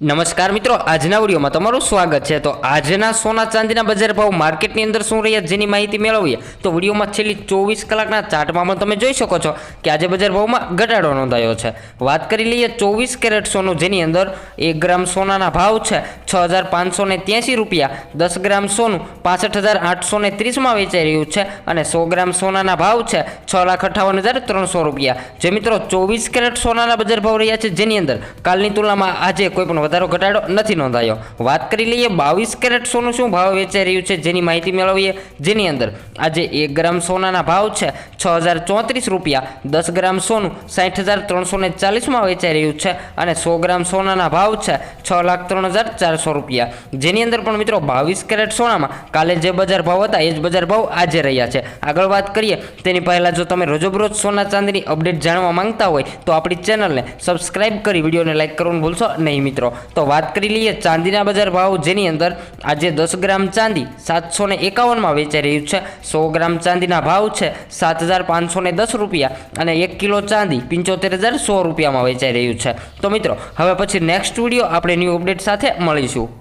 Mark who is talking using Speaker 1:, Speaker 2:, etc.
Speaker 1: નમસ્કાર મિત્રો, આજના વિડીયોમાં તમારું સ્વાગત છે. તો આજના સોના ચાંદીના બજાર ભાવ માર્કેટની અંદર શું રહ્યા જેની માહિતી મેળવીએ, તો વિડીયોમાં છેલ્લી ચોવીસ કલાકના ચાર્ટમાં પણ તમે જોઈ શકો છો કે આજે બજાર ભાવમાં ઘટાડો નોંધાયો છે. વાત કરી લઈએ ચોવીસ કેરેટ સોનું, જેની અંદર એક ગ્રામ સોનાના ભાવ છે છ હજાર પાંચસો ને ત્યાંસી રૂપિયા, દસ ગ્રામ સોનું પાસઠ હજાર આઠસો ત્રીસમાં વેચાઈ રહ્યું છે અને સો ગ્રામ સોનાના ભાવ છે છ લાખ અઠાવન હજાર ત્રણસો રૂપિયા. જે મિત્રો, ચોવીસ કેરેટ સોનાના બજાર ભાવ રહ્યા છે જેની અંદર, કાલની તુલનામાં આજે કોઈ પણ વધારો ઘટાડો નથી નોંધાયો. વાત કરી લઈએ બાવીસ કેરેટ સોનું શું ભાવ વેચાઈ રહ્યું છે? જેની માહિતી મેળવીએ. જેની અંદર આજે એક ગ્રામ સોનાના ભાવ છે, છ હજાર ચોત્રીસ રૂપિયા. દસ ગ્રામ સોનું સાઠ હજાર ત્રણસો ને ચાલીસમાં વેચાઈ રહ્યું છે અને સો ગ્રામ સોનાના ભાવ છે, છ લાખ ત્રણ હજાર ચારસો રૂપિયા. જેની અંદર પણ મિત્રો બાવીસ કેરેટ સોનામાં કાલે જે બજાર ભાવ હતા, એ જ બજાર ભાવ આજે રહ્યા છે. આગળ વાત કરીએ, તેની પહેલાં જો તમે રોજબરોજ સોના ચાંદીની અપડેટ જાણવા માંગતા હોય, તો આપણી ચેનલને સબસ્ક્રાઇબ કરી વિડીયોને લાઇક કરવાનું ભૂલશો નહીં મિત્રો. તો વાત કરી લઈએ ચાંદીના બજાર ભાવ, જેની અંદર આજે દસ ગ્રામ ચાંદી સાતસો ને એકાવનમાં વેચાઈ રહ્યું છે. સો ગ્રામ ચાંદીના ભાવ છે સાત હજાર પાંચસો ને દસ રૂપિયા અને એક કિલો ચાંદી પંચોતેર હજાર સો રૂપિયામાં વેચાઈ રહ્યું છે. તો મિત્રો, હવે પછી નેક્સ્ટ વીડિયો આપણે ન્યૂ અપડેટ સાથે મળીશું.